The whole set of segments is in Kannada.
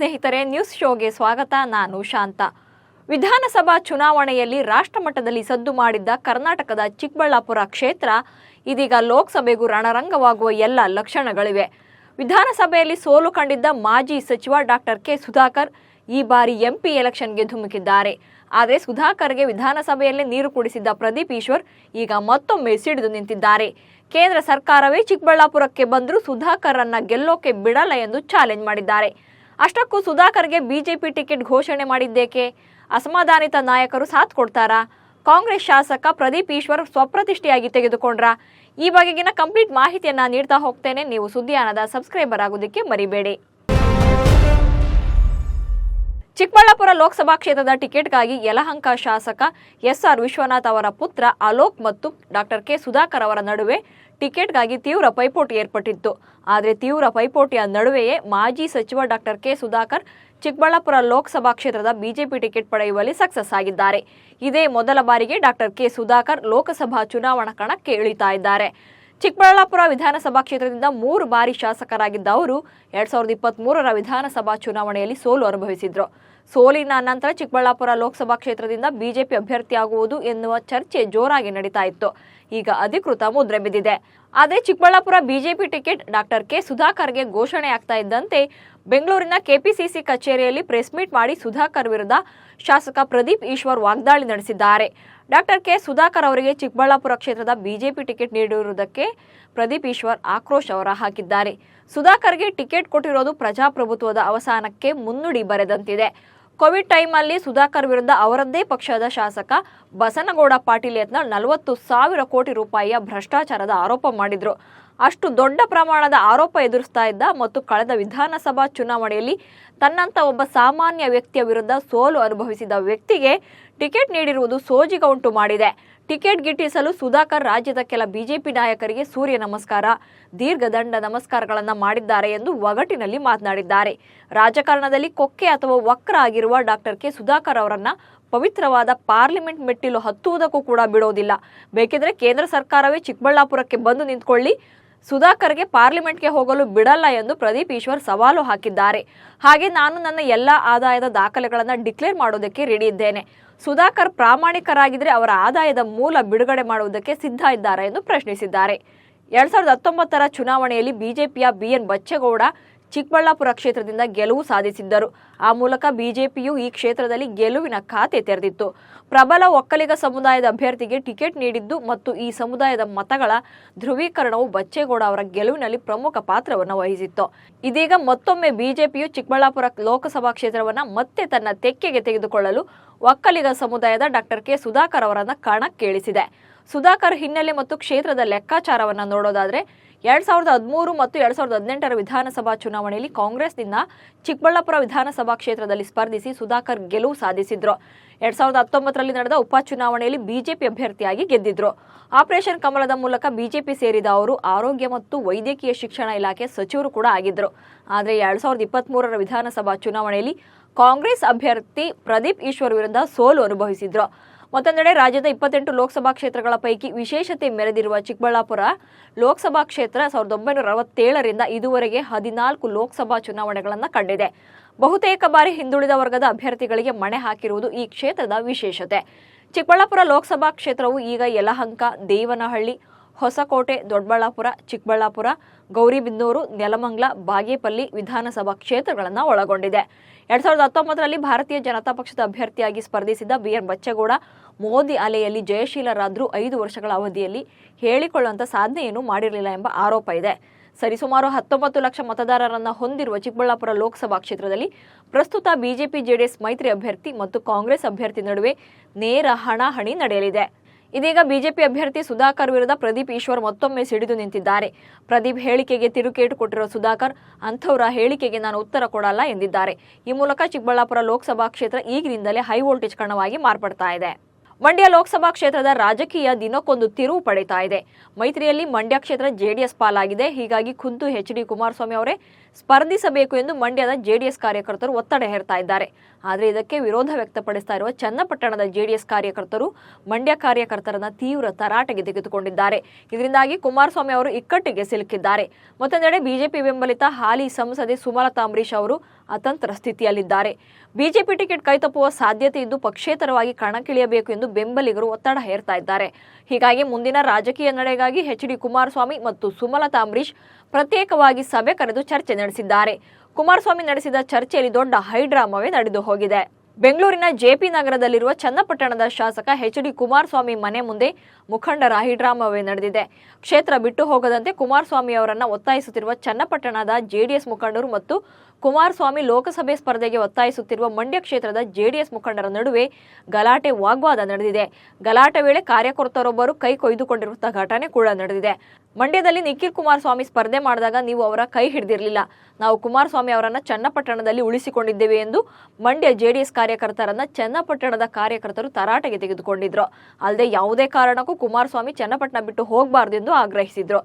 ಸ್ನೇಹಿತರೆ, ನ್ಯೂಸ್ ಶೋಗೆ ಸ್ವಾಗತ. ನಾನು ಶಾಂತ. ವಿಧಾನಸಭಾ ಚುನಾವಣೆಯಲ್ಲಿ ರಾಷ್ಟ್ರಮಟ್ಟದಲ್ಲಿ ಸದ್ದು ಮಾಡಿದ್ದ ಕರ್ನಾಟಕದ ಚಿಕ್ಕಬಳ್ಳಾಪುರ ಕ್ಷೇತ್ರ, ಇದೀಗ ಲೋಕಸಭೆಗೂ ರಣರಂಗವಾಗುವ ಎಲ್ಲ ಲಕ್ಷಣಗಳಿವೆ. ವಿಧಾನಸಭೆಯಲ್ಲಿ ಸೋಲು ಕಂಡಿದ್ದ ಮಾಜಿ ಸಚಿವ ಡಾಕ್ಟರ್ ಕೆ. ಸುಧಾಕರ್ ಈ ಬಾರಿ ಎಂಪಿ ಎಲೆಕ್ಷನ್ಗೆ ಧುಮುಕಿದ್ದಾರೆ. ಆದರೆ ಸುಧಾಕರ್ಗೆ ವಿಧಾನಸಭೆಯಲ್ಲೇ ನೀರು ಕುಡಿಸಿದ್ದ ಪ್ರದೀಪ್ ಈಶ್ವರ್ ಈಗ ಮತ್ತೊಮ್ಮೆ ಸಿಡಿದು ನಿಂತಿದ್ದಾರೆ. ಕೇಂದ್ರ ಸರ್ಕಾರವೇ ಚಿಕ್ಕಬಳ್ಳಾಪುರಕ್ಕೆ ಬಂದರೂ ಸುಧಾಕರ್ ಅನ್ನ ಗೆಲ್ಲೋಕೆ ಬಿಡಲ್ಲ ಎಂದು ಚಾಲೆಂಜ್ ಮಾಡಿದ್ದಾರೆ. ಅಷ್ಟಕ್ಕೂ ಸುಧಾಕರ್ಗೆ ಬಿಜೆಪಿ ಟಿಕೆಟ್ ಘೋಷಣೆ ಮಾಡಿದ್ದೇಕೆ? ಅಸಮಾಧಾನಿತ ನಾಯಕರು ಸಾಥ್ ಕೊಡ್ತಾರಾ? ಕಾಂಗ್ರೆಸ್ ಶಾಸಕ ಪ್ರದೀಪ್ ಈಶ್ವರ್ ಸ್ವಪ್ರತಿಷ್ಠೆಯಾಗಿ ತೆಗೆದುಕೊಂಡ್ರ? ಈ ಬಗೆಗಿನ ಕಂಪ್ಲೀಟ್ ಮಾಹಿತಿಯನ್ನ ನೀಡ್ತಾ ಹೋಗ್ತೇನೆ. ನೀವು ಸುದ್ದಿಯಾನದ ಸಬ್ಸ್ಕ್ರೈಬರ್ ಆಗೋದಕ್ಕೆ ಮರಿಬೇಡಿ. ಚಿಕ್ಕಬಳ್ಳಾಪುರ ಲೋಕಸಭಾ ಕ್ಷೇತ್ರದ ಟಿಕೆಟ್ಗಾಗಿ ಯಲಹಂಕ ಶಾಸಕ ಎಸ್ಆರ್ ವಿಶ್ವನಾಥ್ ಅವರ ಪುತ್ರ ಅಲೋಕ್ ಮತ್ತು ಡಾಕ್ಟರ್ ಕೆ ಸುಧಾಕರ್ ಅವರ ನಡುವೆ ಟಿಕೆಟ್ಗಾಗಿ ತೀವ್ರ ಪೈಪೋಟಿ ಏರ್ಪಟ್ಟಿತ್ತು. ಆದರೆ ತೀವ್ರ ಪೈಪೋಟಿಯ ನಡುವೆಯೇ ಮಾಜಿ ಸಚಿವ ಡಾಕ್ಟರ್ ಕೆ. ಸುಧಾಕರ್ ಚಿಕ್ಕಬಳ್ಳಾಪುರ ಲೋಕಸಭಾ ಕ್ಷೇತ್ರದ ಬಿಜೆಪಿ ಟಿಕೆಟ್ ಪಡೆಯುವಲ್ಲಿ ಸಕ್ಸಸ್ ಆಗಿದ್ದಾರೆ. ಇದೇ ಮೊದಲ ಬಾರಿಗೆ ಡಾಕ್ಟರ್ ಕೆ. ಸುಧಾಕರ್ ಲೋಕಸಭಾ ಚುನಾವಣಾ ಕಣಕ್ಕೆ ಇಳಿತಾ ಇದ್ದಾರೆ. ಚಿಕ್ಕಬಳ್ಳಾಪುರ ವಿಧಾನಸಭಾ ಕ್ಷೇತ್ರದಿಂದ ಮೂರು ಬಾರಿ ಶಾಸಕರಾಗಿದ್ದ ಅವರು ಎರಡ್ ಸಾವಿರದ ಇಪ್ಪತ್ತ್ ಮೂರರ ವಿಧಾನಸಭಾ ಚುನಾವಣೆಯಲ್ಲಿ ಸೋಲು ಅನುಭವಿಸಿದ್ರು. ಸೋಲಿನ ನಂತರ ಚಿಕ್ಕಬಳ್ಳಾಪುರ ಲೋಕಸಭಾ ಕ್ಷೇತ್ರದಿಂದ ಬಿಜೆಪಿ ಅಭ್ಯರ್ಥಿಯಾಗುವುದು ಎನ್ನುವ ಚರ್ಚೆ ಜೋರಾಗಿ ನಡೀತಾ ಇತ್ತು. ಈಗ ಅಧಿಕೃತ ಮುದ್ರೆ ಬಿದ್ದಿದೆ. ಆದರೆ Chikkaballapur BJP ticket doctor K ಸುಧಾಕರ್ಗೆ ಘೋಷಣೆ ಆಗ್ತಾ ಇದ್ದಂತೆ ಬೆಂಗಳೂರಿನ ಕೆಪಿಸಿಸಿ ಕಚೇರಿಯಲ್ಲಿ ಪ್ರೆಸ್ ಮೀಟ್ ಮಾಡಿ ಸುಧಾಕರ್ ವಿರುದ್ಧ ಶಾಸಕ ಪ್ರದೀಪ್ ಈಶ್ವರ್ ವಾಗ್ದಾಳಿ ನಡೆಸಿದ್ದಾರೆ. ಡಾಕ್ಟರ್ ಕೆ ಸುಧಾಕರ್ ಅವರಿಗೆ ಚಿಕ್ಕಬಳ್ಳಾಪುರ ಕ್ಷೇತ್ರದ ಬಿಜೆಪಿ ಟಿಕೆಟ್ ನೀಡಿರುವುದಕ್ಕೆ ಪ್ರದೀಪ್ ಈಶ್ವರ್ ಆಕ್ರೋಶ ಅವರ ಹಾಕಿದ್ದಾರೆ ಸುಧಾಕರ್ಗೆ ಟಿಕೆಟ್ ಕೊಟ್ಟಿರೋದು ಪ್ರಜಾಪ್ರಭುತ್ವದ ಅವಸಾನಕ್ಕೆ ಮುನ್ನುಡಿ ಬರೆದಂತಿದೆ. ಕೋವಿಡ್ ಟೈಮಲ್ಲಿ ಸುಧಾಕರ್ ವಿರುದ್ಧ ಅವರದ್ದೇ ಪಕ್ಷದ ಶಾಸಕ ಬಸನಗೌಡ ಪಾಟೀಲ್ ಯತ್ನ ನಲವತ್ತು ಸಾವಿರ ಕೋಟಿ ರೂಪಾಯಿಯ ಭ್ರಷ್ಟಾಚಾರದ ಆರೋಪ ಮಾಡಿದ್ರು. ಅಷ್ಟು ದೊಡ್ಡ ಪ್ರಮಾಣದ ಆರೋಪ ಎದುರಿಸ್ತಾ ಇದ್ದ ಮತ್ತು ಕಳೆದ ವಿಧಾನಸಭಾ ಚುನಾವಣೆಯಲ್ಲಿ ತನ್ನಂತ ಒಬ್ಬ ಸಾಮಾನ್ಯ ವ್ಯಕ್ತಿಯ ವಿರುದ್ಧ ಸೋಲು ಅನುಭವಿಸಿದ ವ್ಯಕ್ತಿಗೆ ಟಿಕೆಟ್ ನೀಡಿರುವುದು ಸೋಜಿಗ ಉಂಟು ಮಾಡಿದೆ. ಟಿಕೆಟ್ ಗಿಟ್ಟಿಸಲು ಸುಧಾಕರ್ ರಾಜ್ಯದ ಕೆಲ ಬಿಜೆಪಿ ನಾಯಕರಿಗೆ ಸೂರ್ಯ ನಮಸ್ಕಾರ ದೀರ್ಘದಂಡ ನಮಸ್ಕಾರಗಳನ್ನು ಮಾಡಿದ್ದಾರೆ ಎಂದು ಒಗಟಿನಲ್ಲಿ ಮಾತನಾಡಿದ್ದಾರೆ. ರಾಜಕಾರಣದಲ್ಲಿ ಕೊಕ್ಕೆ ಅಥವಾ ವಕ್ರ ಆಗಿರುವ ಡಾಕ್ಟರ್ ಕೆ. ಸುಧಾಕರ್ ಅವರನ್ನ ಪವಿತ್ರವಾದ ಪಾರ್ಲಿಮೆಂಟ್ ಮೆಟ್ಟಿಲು ಹತ್ತುವುದಕ್ಕೂ ಕೂಡ ಬಿಡೋದಿಲ್ಲ. ಬೇಕಿದ್ರೆ ಕೇಂದ್ರ ಸರ್ಕಾರವೇ ಚಿಕ್ಕಬಳ್ಳಾಪುರಕ್ಕೆ ಬಂದು ನಿಂತ್ಕೊಳ್ಳಿ. ಸುಧಾಕರ್ಗೆ ಪಾರ್ಲಿಮೆಂಟ್ಗೆ ಹೋಗಲು ಬಿಡಲ್ಲ ಎಂದು ಪ್ರದೀಪ್ ಈಶ್ವರ್ ಸವಾಲು ಹಾಕಿದ್ದಾರೆ. ಹಾಗೆ ನಾನು ನನ್ನ ಎಲ್ಲ ಆದಾಯದ ದಾಖಲೆಗಳನ್ನು ಡಿಕ್ಲೇರ್ ಮಾಡೋದಕ್ಕೆ ರೆಡಿ ಇದ್ದೇನೆ. ಸುಧಾಕರ್ ಪ್ರಾಮಾಣಿಕರಾಗಿದ್ದರೆ ಅವರ ಆದಾಯದ ಮೂಲ ಬಿಡುಗಡೆ ಮಾಡುವುದಕ್ಕೆ ಸಿದ್ಧ ಇದ್ದಾರೆ ಎಂದು ಪ್ರಶ್ನಿಸಿದ್ದಾರೆ. ಎರಡ್ ಸಾವಿರದ ಹತ್ತೊಂಬತ್ತರ ಚುನಾವಣೆಯಲ್ಲಿ ಬಿಜೆಪಿಯ ಬಿಎನ್ ಬಚ್ಚೇಗೌಡ ಚಿಕ್ಕಬಳ್ಳಾಪುರ ಕ್ಷೇತ್ರದಿಂದ ಗೆಲುವು ಸಾಧಿಸಿದ್ದರು. ಆ ಮೂಲಕ ಬಿಜೆಪಿಯು ಈ ಕ್ಷೇತ್ರದಲ್ಲಿ ಗೆಲುವಿನ ಖಾತೆ ತೆರೆದಿತ್ತು. ಪ್ರಬಲ ಒಕ್ಕಲಿಗ ಸಮುದಾಯದ ಅಭ್ಯರ್ಥಿಗೆ ಟಿಕೆಟ್ ನೀಡಿದ್ದು ಮತ್ತು ಈ ಸಮುದಾಯದ ಮತಗಳ ಧ್ರುವೀಕರಣವು ಬಚ್ಚೇಗೌಡ ಅವರ ಗೆಲುವಿನಲ್ಲಿ ಪ್ರಮುಖ ಪಾತ್ರವನ್ನು ವಹಿಸಿತ್ತು. ಇದೀಗ ಮತ್ತೊಮ್ಮೆ ಬಿಜೆಪಿಯು ಚಿಕ್ಕಬಳ್ಳಾಪುರ ಲೋಕಸಭಾ ಕ್ಷೇತ್ರವನ್ನು ಮತ್ತೆ ತನ್ನ ತೆಕ್ಕೆಗೆ ತೆಗೆದುಕೊಳ್ಳಲು ಒಕ್ಕಲಿಗ ಸಮುದಾಯದ ಡಾಕ್ಟರ್ ಕೆ. ಸುಧಾಕರ್ ಕಾರಣ ಕಣಕ್ಕಿಳಿಸಿದೆ. ಸುಧಾಕರ್ ಹಿನ್ನೆಲೆ ಮತ್ತು ಕ್ಷೇತ್ರದ ಲೆಕ್ಕಾಚಾರವನ್ನು ನೋಡೋದಾದ್ರೆ ಎರಡ್ ಸಾವಿರದ ಹದಿಮೂರು ಮತ್ತು ಎರಡ್ ಸಾವಿರದ ಹದಿನೆಂಟರ ವಿಧಾನಸಭಾ ಚುನಾವಣೆಯಲ್ಲಿ ಕಾಂಗ್ರೆಸ್ನಿಂದ ಚಿಕ್ಕಬಳ್ಳಾಪುರ ವಿಧಾನಸಭಾ ಕ್ಷೇತ್ರದಲ್ಲಿ ಸ್ಪರ್ಧಿಸಿ ಸುಧಾಕರ್ ಗೆಲುವು ಸಾಧಿಸಿದ್ರು. ಎರಡ್ ಸಾವಿರದ ಹತ್ತೊಂಬತ್ತರಲ್ಲಿ ನಡೆದ ಉಪಚುನಾವಣೆಯಲ್ಲಿ ಬಿಜೆಪಿ ಅಭ್ಯರ್ಥಿಯಾಗಿ ಗೆದ್ದಿದ್ರು. ಆಪರೇಷನ್ ಕಮಲದ ಮೂಲಕ ಬಿಜೆಪಿ ಸೇರಿದ ಅವರು ಆರೋಗ್ಯ ಮತ್ತು ವೈದ್ಯಕೀಯ ಶಿಕ್ಷಣ ಇಲಾಖೆ ಸಚಿವರು ಕೂಡ ಆಗಿದ್ರು. ಆದರೆ ಎರಡ್ ಸಾವಿರದ ಇಪ್ಪತ್ತ್ ಮೂರರ ವಿಧಾನಸಭಾ ಚುನಾವಣೆಯಲ್ಲಿ ಕಾಂಗ್ರೆಸ್ ಅಭ್ಯರ್ಥಿ ಪ್ರದೀಪ್ ಈಶ್ವರ್ ವಿರುದ್ಧ ಸೋಲು ಅನುಭವಿಸಿದ್ರು. ಮತ್ತೊಂದೆಡೆ ರಾಜ್ಯದ ಇಪ್ಪತ್ತೆಂಟು ಲೋಕಸಭಾ ಕ್ಷೇತ್ರಗಳ ಪೈಕಿ ವಿಶೇಷತೆ ಮೆರೆದಿರುವ ಚಿಕ್ಕಬಳ್ಳಾಪುರ ಲೋಕಸಭಾ ಕ್ಷೇತ್ರ ಸಾವಿರದ ಒಂಬೈನೂರ ಅರವತ್ತೇಳರಿಂದ ಇದುವರೆಗೆ ಹದಿನಾಲ್ಕು ಲೋಕಸಭಾ ಚುನಾವಣೆಗಳನ್ನು ಕಂಡಿದೆ. ಬಹುತೇಕ ಬಾರಿ ಹಿಂದುಳಿದ ವರ್ಗದ ಅಭ್ಯರ್ಥಿಗಳಿಗೆ ಮಣೆ ಹಾಕಿರುವುದು ಈ ಕ್ಷೇತ್ರದ ವಿಶೇಷತೆ. ಚಿಕ್ಕಬಳ್ಳಾಪುರ ಲೋಕಸಭಾ ಕ್ಷೇತ್ರವು ಈಗ ಯಲಹಂಕ, ದೇವನಹಳ್ಳಿ ಹೊಸಕೋಟೆ, ದೊಡ್ಡಬಳ್ಳಾಪುರ, ಚಿಕ್ಕಬಳ್ಳಾಪುರ, ಗೌರಿಬಿದನೂರು, ನೆಲಮಂಗ್ಲ, ಬಾಗೇಪಲ್ಲಿ ವಿಧಾನಸಭಾ ಕ್ಷೇತ್ರಗಳನ್ನು ಒಳಗೊಂಡಿದೆ. ಎರಡ್ ಸಾವಿರದ ಹತ್ತೊಂಬತ್ತರಲ್ಲಿ ಭಾರತೀಯ ಜನತಾ ಪಕ್ಷದ ಅಭ್ಯರ್ಥಿಯಾಗಿ ಸ್ಪರ್ಧಿಸಿದ್ದ ಬಿಆರ್ ಬಚ್ಚೇಗೌಡ ಮೋದಿ ಅಲೆಯಲ್ಲಿ ಜಯಶೀಲರಾದರೂ ಐದು ವರ್ಷಗಳ ಅವಧಿಯಲ್ಲಿ ಹೇಳಿಕೊಳ್ಳುವಂಥ ಸಾಧನೆಯನ್ನು ಮಾಡಿರಲಿಲ್ಲ ಎಂಬ ಆರೋಪ ಇದೆ. ಸರಿಸುಮಾರು ಹತ್ತೊಂಬತ್ತು ಲಕ್ಷ ಮತದಾರರನ್ನ ಹೊಂದಿರುವ ಚಿಕ್ಕಬಳ್ಳಾಪುರ ಲೋಕಸಭಾ ಕ್ಷೇತ್ರದಲ್ಲಿ ಪ್ರಸ್ತುತ ಬಿಜೆಪಿ, ಜೆಡಿಎಸ್ ಮೈತ್ರಿ ಅಭ್ಯರ್ಥಿ ಮತ್ತು ಕಾಂಗ್ರೆಸ್ ಅಭ್ಯರ್ಥಿ ನಡುವೆ ನೇರ ಹಣಾಹಣಿ ನಡೆಯಲಿದೆ. ಇದೀಗ ಬಿಜೆಪಿ ಅಭ್ಯರ್ಥಿ ಸುಧಾಕರ್ ವಿರುದ್ಧ ಪ್ರದೀಪ್ ಈಶ್ವರ್ ಮತ್ತೊಮ್ಮೆ ಸಿಡಿದು ನಿಂತಿದ್ದಾರೆ. ಪ್ರದೀಪ್ ಹೇಳಿಕೆಗೆ ತಿರುಕೇಟು ಕೊಟ್ಟಿರುವ ಸುಧಾಕರ್, ಅಂಥವರ ಹೇಳಿಕೆಗೆ ನಾನು ಉತ್ತರ ಕೊಡಲ್ಲ ಎಂದಿದ್ದಾರೆ. ಈ ಮೂಲಕ ಚಿಕ್ಕಬಳ್ಳಾಪುರ ಲೋಕಸಭಾ ಕ್ಷೇತ್ರ ಈಗಿನಿಂದಲೇ ಹೈ ವೋಲ್ಟೇಜ್ ಕಣವಾಗಿ ಮಾರ್ಪಡ್ತಾ ಇದೆ. ಮಂಡ್ಯ ಲೋಕಸಭಾ ಕ್ಷೇತ್ರದ ರಾಜಕೀಯ ದಿನಕ್ಕೊಂದು ತಿರುವು ಪಡೀತಾ ಇದೆ. ಮೈತ್ರಿಯಲ್ಲಿ ಮಂಡ್ಯ ಕ್ಷೇತ್ರ ಜೆಡಿಎಸ್ ಪಾಲಾಗಿದೆ. ಹೀಗಾಗಿ ಖುದ್ದು ಎಚ್ ಡಿ ಕುಮಾರಸ್ವಾಮಿ ಅವರೇ ಸ್ಪರ್ಧಿಸಬೇಕು ಎಂದು ಮಂಡ್ಯದ ಜೆಡಿಎಸ್ ಕಾರ್ಯಕರ್ತರು ಒತ್ತಡ ಹೇರ್ತಾ ಇದ್ದಾರೆ. ಆದರೆ ಇದಕ್ಕೆ ವಿರೋಧ ವ್ಯಕ್ತಪಡಿಸ್ತಾ ಇರುವ ಚನ್ನಪಟ್ಟಣದ ಜೆಡಿಎಸ್ ಕಾರ್ಯಕರ್ತರು, ಮಂಡ್ಯ ಕಾರ್ಯಕರ್ತರನ್ನ ತೀವ್ರ ತರಾಟೆಗೆ ತೆಗೆದುಕೊಂಡಿದ್ದಾರೆ. ಇದರಿಂದಾಗಿ ಕುಮಾರಸ್ವಾಮಿ ಅವರು ಇಕ್ಕಟ್ಟಿಗೆ ಸಿಲುಕಿದ್ದಾರೆ. ಮತ್ತೊಂದೆಡೆ ಬಿಜೆಪಿ ಬೆಂಬಲಿತ ಹಾಲಿ ಸಂಸದೆ ಸುಮಲತಾ ಅಂಬರೀಶ್ ಅವರು ಅತಂತ್ರ ಸ್ಥಿತಿಯಲ್ಲಿದ್ದಾರೆ. ಬಿಜೆಪಿ ಟಿಕೆಟ್ ಕೈತಪ್ಪುವ ಸಾಧ್ಯತೆ ಇದ್ದು ಪಕ್ಷೇತರವಾಗಿ ಕಣಕ್ಕಿಳಿಯಬೇಕು ಎಂದು ಬೆಂಬಲಿಗರು ಒತ್ತಡ ಹೇರ್ತಾ ಇದ್ದಾರೆ. ಹೀಗಾಗಿ ಮುಂದಿನ ರಾಜಕೀಯ ನಡೆಗಾಗಿ ಎಚ್ ಡಿ ಕುಮಾರಸ್ವಾಮಿ ಮತ್ತು ಸುಮಲತಾ ಅಂಬರೀಶ್ ಪ್ರತ್ಯೇಕವಾಗಿ ಸಭೆ ಕರೆದು ಚರ್ಚೆ ನಡೆಸಿದ್ದಾರೆ. ಕುಮಾರಸ್ವಾಮಿ ನಡೆಸಿದ ಚರ್ಚೆಯಲ್ಲಿ ದೊಡ್ಡ ಹೈಡ್ರಾಮವೇ ನಡೆದು ಹೋಗಿದೆ. ಬೆಂಗಳೂರಿನ ಜೆಪಿ ನಗರದಲ್ಲಿರುವ ಚನ್ನಪಟ್ಟಣದ ಶಾಸಕ ಎಚ್ ಡಿ ಕುಮಾರಸ್ವಾಮಿ ಮನೆ ಮುಂದೆ ಮುಖಂಡರ ಹೈಡ್ರಾಮವೇ ನಡೆದಿದೆ. ಕ್ಷೇತ್ರ ಬಿಟ್ಟು ಹೋಗದಂತೆ ಕುಮಾರಸ್ವಾಮಿ ಅವರನ್ನು ಒತ್ತಾಯಿಸುತ್ತಿರುವ ಚನ್ನಪಟ್ಟಣದ ಜೆಡಿಎಸ್ ಮುಖಂಡರು ಮತ್ತು ಕುಮಾರಸ್ವಾಮಿ ಲೋಕಸಭೆ ಸ್ಪರ್ಧೆಗೆ ಒತ್ತಾಯಿಸುತ್ತಿರುವ ಮಂಡ್ಯ ಕ್ಷೇತ್ರದ ಜೆಡಿಎಸ್ ಮುಖಂಡರ ನಡುವೆ ಗಲಾಟೆ ವಾಗ್ವಾದ ನಡೆದಿದೆ. ಗಲಾಟೆ ವೇಳೆ ಕಾರ್ಯಕರ್ತರೊಬ್ಬರು ಕೈ ಕೊಯ್ದುಕೊಂಡಿರುವಂತಹ ಘಟನೆ ಕೂಡ ನಡೆದಿದೆ. ಮಂಡ್ಯದಲ್ಲಿ ನಿಖಿಲ್ ಕುಮಾರಸ್ವಾಮಿ ಸ್ಪರ್ಧೆ ಮಾಡಿದಾಗ ನೀವು ಅವರ ಕೈ ಹಿಡಿದಿರಲಿಲ್ಲ. ನಾವು ಕುಮಾರಸ್ವಾಮಿ ಅವರನ್ನ ಚನ್ನಪಟ್ಟಣದಲ್ಲಿ ಉಳಿಸಿಕೊಂಡಿದ್ದೇವೆ ಎಂದು ಮಂಡ್ಯ ಜೆಡಿಎಸ್ ಕಾರ್ಯಕರ್ತರನ್ನ ಚನ್ನಪಟ್ಟಣದ ಕಾರ್ಯಕರ್ತರು ತರಾಟೆಗೆ ತೆಗೆದುಕೊಂಡಿದ್ರು. ಅಲ್ಲದೆ ಯಾವುದೇ ಕಾರಣಕ್ಕೂ ಕುಮಾರಸ್ವಾಮಿ ಚನ್ನಪಟ್ಟಣ ಬಿಟ್ಟು ಹೋಗಬಾರದು ಎಂದು ಆಗ್ರಹಿಸಿದ್ರು.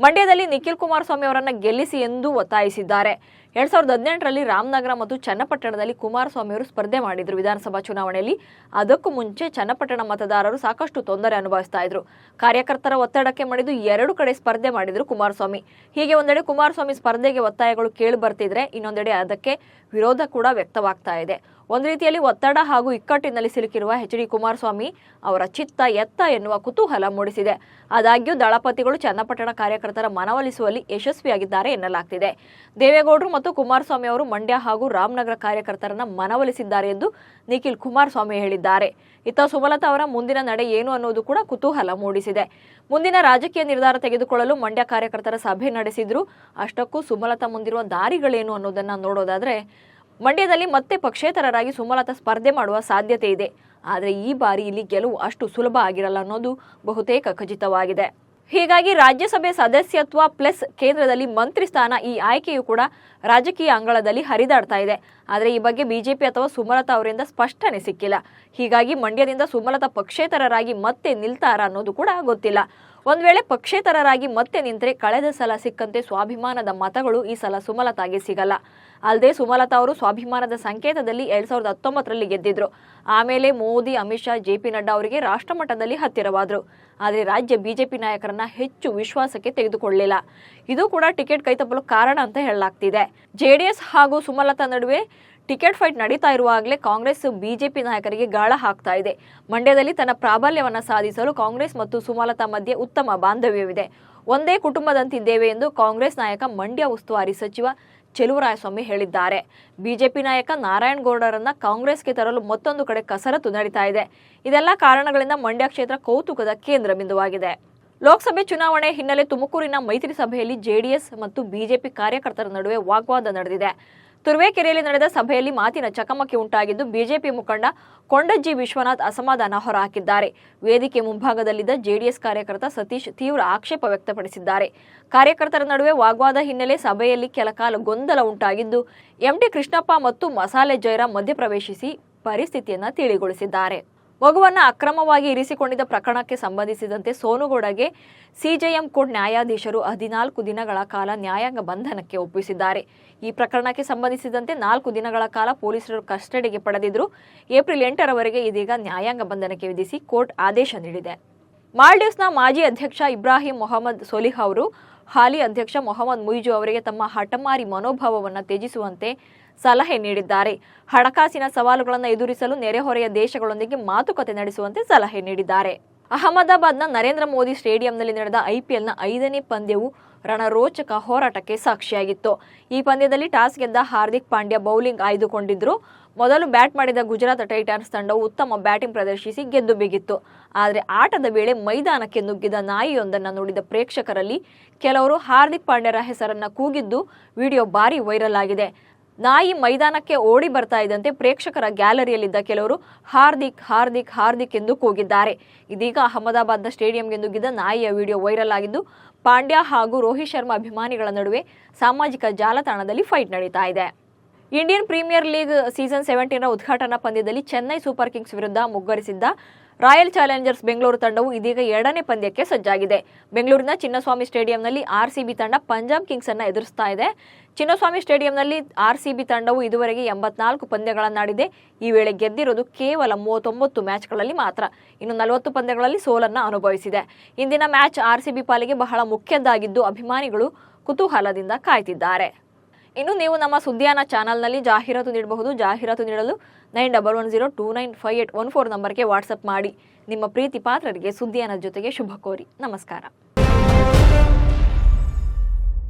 ಮಂಡ್ಯದಲ್ಲಿ ನಿಖಿಲ್ ಕುಮಾರಸ್ವಾಮಿ ಅವರನ್ನ ಗೆಲ್ಲಿಸಿ ಎಂದು ಒತ್ತಾಯಿಸಿದ್ದಾರೆ. ಎರಡ್ ಸಾವಿರದ ಹದಿನೆಂಟರಲ್ಲಿ ರಾಮನಗರ ಮತ್ತು ಚನ್ನಪಟ್ಟಣದಲ್ಲಿ ಕುಮಾರಸ್ವಾಮಿ ಅವರು ಸ್ಪರ್ಧೆ ಮಾಡಿದ್ರು. ವಿಧಾನಸಭಾ ಚುನಾವಣೆಯಲ್ಲಿ ಅದಕ್ಕೂ ಮುಂಚೆ ಚನ್ನಪಟ್ಟಣ ಮತದಾರರು ಸಾಕಷ್ಟು ತೊಂದರೆ ಅನುಭವಿಸ್ತಾ ಇದ್ರು. ಕಾರ್ಯಕರ್ತರ ಒತ್ತಡಕ್ಕೆ ಮಣಿದು ಎರಡು ಕಡೆ ಸ್ಪರ್ಧೆ ಮಾಡಿದ್ರು ಕುಮಾರಸ್ವಾಮಿ. ಹೀಗೆ ಒಂದೆಡೆ ಕುಮಾರಸ್ವಾಮಿ ಸ್ಪರ್ಧೆಗೆ ಒತ್ತಾಯಗಳು ಕೇಳಿ ಬರ್ತಿದ್ರೆ ಇನ್ನೊಂದೆಡೆ ಅದಕ್ಕೆ ವಿರೋಧ ಕೂಡ ವ್ಯಕ್ತವಾಗ್ತಾ ಇದೆ. ಒಂದು ರೀತಿಯಲ್ಲಿ ಒತ್ತಡ ಹಾಗೂ ಇಕ್ಕಟ್ಟಿನಲ್ಲಿ ಸಿಲುಕಿರುವ ಎಚ್ ಡಿ ಕುಮಾರಸ್ವಾಮಿ ಅವರ ಚಿತ್ತ ಎತ್ತ ಎನ್ನುವ ಕುತೂಹಲ ಮೂಡಿಸಿದೆ. ಆದಾಗ್ಯೂ ದಳಪತಿಗಳು ಚನ್ನಪಟ್ಟಣ ಕಾರ್ಯಕರ್ತರ ಮನವೊಲಿಸುವಲ್ಲಿ ಯಶಸ್ವಿಯಾಗಿದ್ದಾರೆ ಎನ್ನಲಾಗ್ತಿದೆ. ದೇವೇಗೌಡರು ಮತ್ತು ಕುಮಾರಸ್ವಾಮಿ ಅವರು ಮಂಡ್ಯ ಹಾಗೂ ರಾಮನಗರ ಕಾರ್ಯಕರ್ತರನ್ನ ಮನವೊಲಿಸಿದ್ದಾರೆ ಎಂದು ನಿಖಿಲ್ ಕುಮಾರಸ್ವಾಮಿ ಹೇಳಿದ್ದಾರೆ. ಇತ್ತ ಸುಮಲತಾ ಅವರ ಮುಂದಿನ ನಡೆ ಏನು ಅನ್ನೋದು ಕೂಡ ಕುತೂಹಲ ಮೂಡಿಸಿದೆ. ಮುಂದಿನ ರಾಜಕೀಯ ನಿರ್ಧಾರ ತೆಗೆದುಕೊಳ್ಳಲು ಮಂಡ್ಯ ಕಾರ್ಯಕರ್ತರ ಸಭೆ ನಡೆಸಿದ್ರು. ಅಷ್ಟಕ್ಕೂ ಸುಮಲತಾ ಮುಂದಿರುವ ದಾರಿಗಳೇನು ಅನ್ನೋದನ್ನ ನೋಡೋದಾದ್ರೆ ಮಂಡ್ಯದಲ್ಲಿ ಮತ್ತೆ ಪಕ್ಷೇತರರಾಗಿ ಸುಮಲತಾ ಸ್ಪರ್ಧೆ ಮಾಡುವ ಸಾಧ್ಯತೆ ಇದೆ. ಆದರೆ ಈ ಬಾರಿ ಇಲ್ಲಿ ಗೆಲುವು ಅಷ್ಟು ಸುಲಭ ಆಗಿರಲ್ಲ ಅನ್ನೋದು ಬಹುತೇಕ ಖಚಿತವಾಗಿದೆ. ಹೀಗಾಗಿ ರಾಜ್ಯಸಭೆ ಸದಸ್ಯತ್ವ ಪ್ಲಸ್ ಕೇಂದ್ರದಲ್ಲಿ ಮಂತ್ರಿ ಸ್ಥಾನ ಈ ಆಯ್ಕೆಯು ಕೂಡ ರಾಜಕೀಯ ಅಂಗಳದಲ್ಲಿ ಹರಿದಾಡ್ತಾ ಇದೆ. ಆದರೆ ಈ ಬಗ್ಗೆ ಬಿಜೆಪಿ ಅಥವಾ ಸುಮಲತಾ ಅವರಿಂದ ಸ್ಪಷ್ಟನೆ ಸಿಕ್ಕಿಲ್ಲ. ಹೀಗಾಗಿ ಮಂಡ್ಯದಿಂದ ಸುಮಲತಾ ಪಕ್ಷೇತರರಾಗಿ ಮತ್ತೆ ನಿಲ್ತಾರ ಅನ್ನೋದು ಕೂಡ ಗೊತ್ತಿಲ್ಲ. ಒಂದು ವೇಳೆ ಪಕ್ಷೇತರರಾಗಿ ಮತ್ತೆ ನಿಂತರೆ ಕಳೆದ ಸಲ ಸಿಕ್ಕಂತೆ ಸ್ವಾಭಿಮಾನದ ಮತಗಳು ಈ ಸಲ ಸುಮಲತಾಗೆ ಸಿಗಲ್ಲ. ಅಲ್ಲದೆ ಸುಮಲತಾ ಅವರು ಸ್ವಾಭಿಮಾನದ ಸಂಕೇತದಲ್ಲಿ ಎರಡ್ ಸಾವಿರದ ಹತ್ತೊಂಬತ್ತರಲ್ಲಿ ಗೆದ್ದಿದ್ರು. ಆಮೇಲೆ ಮೋದಿ, ಅಮಿತ್ ಶಾ, ಜೆ ಪಿ ನಡ್ಡಾ ಅವರಿಗೆ ರಾಷ್ಟ್ರಮಟ್ಟದಲ್ಲಿ ಹತ್ತಿರವಾದರು. ಆದರೆ ರಾಜ್ಯ ಬಿಜೆಪಿ ನಾಯಕರನ್ನ ಹೆಚ್ಚು ವಿಶ್ವಾಸಕ್ಕೆ ತೆಗೆದುಕೊಳ್ಳಲಿಲ್ಲ. ಇದು ಕೂಡ ಟಿಕೆಟ್ ಕೈತಪ್ಪಲು ಕಾರಣ ಅಂತ ಹೇಳಲಾಗ್ತಿದೆ. ಜೆಡಿಎಸ್ ಹಾಗೂ ಸುಮಲತಾ ನಡುವೆ ಟಿಕೆಟ್ ಫೈಟ್ ನಡೀತಾ ಇರುವಾಗಲೇ ಕಾಂಗ್ರೆಸ್ ಬಿಜೆಪಿ ನಾಯಕರಿಗೆ ಗಾಳ ಹಾಕ್ತಾ ಇದೆ. ಮಂಡ್ಯದಲ್ಲಿ ತನ್ನ ಪ್ರಾಬಲ್ಯವನ್ನು ಸಾಧಿಸಲು ಕಾಂಗ್ರೆಸ್ ಮತ್ತು ಸುಮಲತಾ ಮಧ್ಯೆ ಉತ್ತಮ ಬಾಂಧವ್ಯವಿದೆ. ಒಂದೇ ಕುಟುಂಬದಂತಿದ್ದೇವೆ ಎಂದು ಕಾಂಗ್ರೆಸ್ ನಾಯಕ ಮಂಡ್ಯ ಉಸ್ತುವಾರಿ ಸಚಿವ ಚೆಲುವರಾಯಸ್ವಾಮಿ ಹೇಳಿದ್ದಾರೆ. ಬಿಜೆಪಿ ನಾಯಕ ನಾರಾಯಣ್ ಗೌಡರನ್ನ ಕಾಂಗ್ರೆಸ್ಗೆ ತರಲು ಮತ್ತೊಂದು ಕಡೆ ಕಸರತ್ತು ನಡೀತಾ ಇದೆ. ಇದೆಲ್ಲ ಕಾರಣಗಳಿಂದ ಮಂಡ್ಯ ಕ್ಷೇತ್ರ ಕೌತುಕದ ಕೇಂದ್ರ ಬಿಂದುವಾಗಿದೆ. ಲೋಕಸಭೆ ಚುನಾವಣೆ ಹಿನ್ನೆಲೆ ತುಮಕೂರಿನ ಮೈತ್ರಿ ಸಭೆಯಲ್ಲಿ ಜೆಡಿಎಸ್ ಮತ್ತು ಬಿಜೆಪಿ ಕಾರ್ಯಕರ್ತರ ನಡುವೆ ವಾಗ್ವಾದ ನಡೆದಿದೆ. ತುರುವೇಕೆರೆಯಲ್ಲಿ ನಡೆದ ಸಭೆಯಲ್ಲಿ ಮಾತಿನ ಚಕಮಕಿ ಉಂಟಾಗಿದ್ದು ಬಿಜೆಪಿ ಮುಖಂಡ ಕೊಂಡಜ್ಜಿ ವಿಶ್ವನಾಥ್ ಅಸಮಾಧಾನ ಹೊರಹಾಕಿದ್ದಾರೆ. ವೇದಿಕೆ ಮುಂಭಾಗದಲ್ಲಿದ್ದ ಜೆಡಿಎಸ್ ಕಾರ್ಯಕರ್ತ ಸತೀಶ್ ತೀವ್ರ ಆಕ್ಷೇಪ ವ್ಯಕ್ತಪಡಿಸಿದ್ದಾರೆ. ಕಾರ್ಯಕರ್ತರ ನಡುವೆ ವಾಗ್ವಾದ ಹಿನ್ನೆಲೆ ಸಭೆಯಲ್ಲಿ ಕೆಲಕಾಲ ಗೊಂದಲ ಉಂಟಾಗಿದ್ದು ಎಂಟಿ ಕೃಷ್ಣಪ್ಪ ಮತ್ತು ಮಸಾಲೆ ಜಯರಾಮ್ ಮಧ್ಯಪ್ರವೇಶಿಸಿ ಪರಿಸ್ಥಿತಿಯನ್ನು ತಿಳಿಗೊಳಿಸಿದ್ದಾರೆ. ಮಗುವನ್ನ ಅಕ್ರಮವಾಗಿ ಇರಿಸಿಕೊಂಡಿದ್ದ ಪ್ರಕರಣಕ್ಕೆ ಸಂಬಂಧಿಸಿದಂತೆ ಸೋನುಗೌಡಗೆ ಸಿಜೆಎಂ ಕೋರ್ಟ್ ನ್ಯಾಯಾಧೀಶರು ಹದಿನಾಲ್ಕು ದಿನಗಳ ಕಾಲ ನ್ಯಾಯಾಂಗ ಬಂಧನಕ್ಕೆ ಒಪ್ಪಿಸಿದ್ದಾರೆ. ಈ ಪ್ರಕರಣಕ್ಕೆ ಸಂಬಂಧಿಸಿದಂತೆ ನಾಲ್ಕು ದಿನಗಳ ಕಾಲ ಪೊಲೀಸರು ಕಸ್ಟಡಿಗೆ ಪಡೆದಿದ್ರು ಏಪ್ರಿಲ್ ಎಂಟರವರೆಗೆ ಇದೀಗ ನ್ಯಾಯಾಂಗ ಬಂಧನಕ್ಕೆ ವಿಧಿಸಿ ಕೋರ್ಟ್ ಆದೇಶ ನೀಡಿದೆ. ಮಾಲ್ಡೀವ್ಸ್ನ ಮಾಜಿ ಅಧ್ಯಕ್ಷ ಇಬ್ರಾಹಿಂ ಮೊಹಮ್ಮದ್ ಸೊಲಿಹ್ ಅವರು ಹಾಲಿ ಅಧ್ಯಕ್ಷ ಮೊಹಮ್ಮದ್ ಮುಯಿಜು ಅವರಿಗೆ ತಮ್ಮ ಹಠಮಾರಿ ಮನೋಭಾವವನ್ನು ತ್ಯಜಿಸುವಂತೆ ಸಲಹೆ ನೀಡಿದ್ದಾರೆ. ಹಣಕಾಸಿನ ಸವಾಲುಗಳನ್ನು ಎದುರಿಸಲು ನೆರೆಹೊರೆಯ ದೇಶಗಳೊಂದಿಗೆ ಮಾತುಕತೆ ನಡೆಸುವಂತೆ ಸಲಹೆ ನೀಡಿದ್ದಾರೆ. ಅಹಮದಾಬಾದ್ನ ನರೇಂದ್ರ ಮೋದಿ ಸ್ಟೇಡಿಯಂನಲ್ಲಿ ನಡೆದ ಐಪಿಎಲ್ನ ಐದನೇ ಪಂದ್ಯವು ರಣರೋಚಕ ಹೋರಾಟಕ್ಕೆ ಸಾಕ್ಷಿಯಾಗಿತ್ತು. ಈ ಪಂದ್ಯದಲ್ಲಿ ಟಾಸ್ ಗೆದ್ದ ಹಾರ್ದಿಕ್ ಪಾಂಡ್ಯ ಬೌಲಿಂಗ್ ಆಯ್ದುಕೊಂಡಿದ್ರು. ಮೊದಲು ಬ್ಯಾಟ್ ಮಾಡಿದ ಗುಜರಾತ್ ಟೈಟನ್ಸ್ ತಂಡವು ಉತ್ತಮ ಬ್ಯಾಟಿಂಗ್ ಪ್ರದರ್ಶಿಸಿ ಗೆದ್ದು ಬಿಗಿತ್ತು. ಆದರೆ ಆಟದ ವೇಳೆ ಮೈದಾನಕ್ಕೆ ನುಗ್ಗಿದ ನಾಯಿಯೊಂದನ್ನು ನೋಡಿದ ಪ್ರೇಕ್ಷಕರಲ್ಲಿ ಕೆಲವರು ಹಾರ್ದಿಕ್ ಪಾಂಡ್ಯರ ಹೆಸರನ್ನ ಕೂಗಿದ್ದು ವಿಡಿಯೋ ಭಾರಿ ವೈರಲ್ ಆಗಿದೆ. ನಾಯಿ ಮೈದಾನಕ್ಕೆ ಓಡಿ ಬರ್ತಾ ಇದ್ದಂತೆ ಪ್ರೇಕ್ಷಕರ ಗ್ಯಾಲರಿಯಲ್ಲಿದ್ದ ಕೆಲವರು ಹಾರ್ದಿಕ್ ಹಾರ್ದಿಕ್ ಹಾರ್ದಿಕ್ ಎಂದು ಕೂಗಿದ್ದಾರೆ. ಇದೀಗ ಅಹಮದಾಬಾದ್ನ ಸ್ಟೇಡಿಯಂಗೆ ನುಗ್ಗಿದ ನಾಯಿಯ ವಿಡಿಯೋ ವೈರಲ್ ಆಗಿದ್ದು, ಪಾಂಡ್ಯ ಹಾಗೂ ರೋಹಿತ್ ಶರ್ಮಾ ಅಭಿಮಾನಿಗಳ ನಡುವೆ ಸಾಮಾಜಿಕ ಜಾಲತಾಣದಲ್ಲಿ ಫೈಟ್ ನಡೀತಾ ಇದೆ. Indian premier league season seventeen ಉದ್ಘಾಟನಾ ಪಂದ್ಯದಲ್ಲಿ ಚೆನ್ನೈ ಸೂಪರ್ ಕಿಂಗ್ಸ್ ವಿರುದ್ಧ ಮುಗ್ಗರಿಸಿದ್ದ ರಾಯಲ್ ಚಾಲೆಂಜರ್ಸ್ ಬೆಂಗಳೂರು ತಂಡವು ಇದೀಗ ಎರಡನೇ ಪಂದ್ಯಕ್ಕೆ ಸಜ್ಜಾಗಿದೆ. ಬೆಂಗಳೂರಿನ ಚಿನ್ನಸ್ವಾಮಿ ಸ್ಟೇಡಿಯಂನಲ್ಲಿ ಆರ್ಸಿಬಿ ತಂಡ ಪಂಜಾಬ್ ಕಿಂಗ್ಸ್ ಅನ್ನು ಎದುರಿಸ್ತಾ ಇದೆ. ಚಿನ್ನಸ್ವಾಮಿ ಸ್ಟೇಡಿಯಂನಲ್ಲಿ ಆರ್ಸಿಬಿ ತಂಡವು ಇದುವರೆಗೆ ಎಂಬತ್ನಾಲ್ಕು ಪಂದ್ಯಗಳನ್ನಾಡಿದೆ. ಈ ವೇಳೆ ಗೆದ್ದಿರೋದು ಕೇವಲ ಮೂವತ್ತೊಂಬತ್ತು ಮ್ಯಾಚ್ಗಳಲ್ಲಿ ಮಾತ್ರ. ಇನ್ನು ನಲವತ್ತು ಪಂದ್ಯಗಳಲ್ಲಿ ಸೋಲನ್ನು ಅನುಭವಿಸಿದೆ. ಇಂದಿನ ಮ್ಯಾಚ್ ಆರ್ಸಿಬಿ ಪಾಲಿಗೆ ಬಹಳ ಮುಖ್ಯದ್ದಾಗಿದ್ದು ಅಭಿಮಾನಿಗಳು ಕುತೂಹಲದಿಂದ ಕಾಯ್ತಿದ್ದಾರೆ. ಇನ್ನು ನೀವು ನಮ್ಮ ಸುದ್ದಿಯಾನ ಚಾನಲ್ನಲ್ಲಿ ಜಾಹೀರಾತು ನೀಡಬಹುದು. ಜಾಹೀರಾತು ನೀಡಲು nine double one zero two nine five eight one four ನಂಬರ್ಗೆ ವಾಟ್ಸಪ್ ಮಾಡಿ. ನಿಮ್ಮ ಪ್ರೀತಿ ಪಾತ್ರರಿಗೆ ಸುದ್ದಿಯನ್ನ ಜೊತೆಗೆ ಶುಭ ಕೋರಿ. ನಮಸ್ಕಾರ.